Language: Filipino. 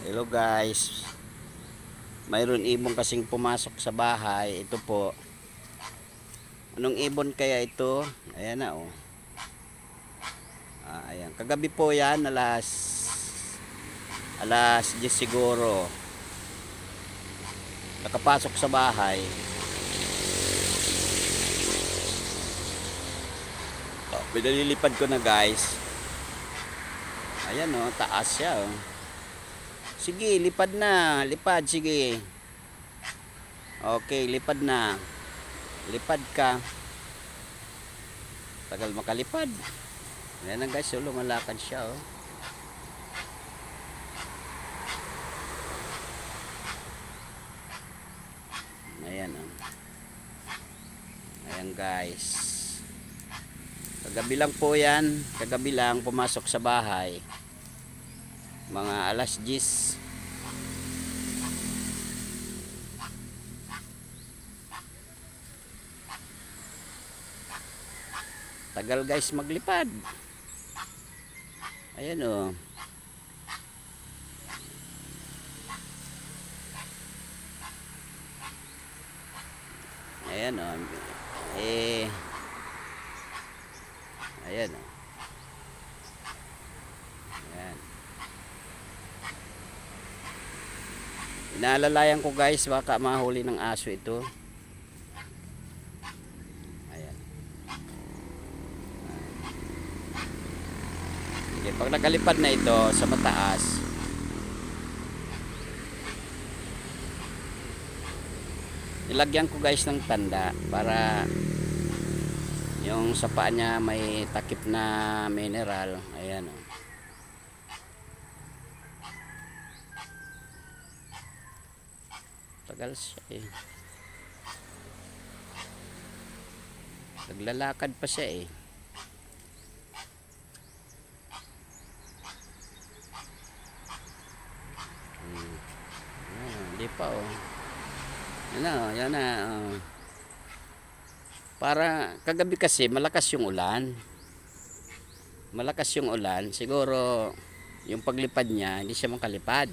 Hello guys. Mayroon ibon kasing pumasok sa bahay. Ito po. Anong ibon kaya ito? Ayan na oh. Ah, ayan. Kagabi po yan, alas alas 10 siguro. Nakapasok sa bahay. Oh, pinalilipad ko na guys. Ayan oh, taas siya oh. Sige, lipad na. Lipad, sige. Okay, lipad na. Lipad ka. Tagal makalipad. Ayan na guys, oh, lumalakad siya oh. Ayan oh. Ayan guys. Kagabi lang po yan. Kagabi lang pumasok sa bahay. Mga alas 10. Tagal guys maglipad. Ayan oh. Ayan oh. Eh Ayan oh. Ayan. Inaalalayan ko guys baka mahuli ng aso ito. Ayan. Okay, pag nakalipad na ito sa mataas, nilagyan ko guys ng tanda para yung sa paa niya may takip na mineral. Ayan oh. Tagal siya eh. Naglalakad pa siya eh. Hmm. Ayan, Hindi pa oh. Yan na, oh, yan na. Oh. Para kagabi kasi malakas yung ulan. Malakas yung ulan. Siguro yung paglipad niya hindi siya makalipad.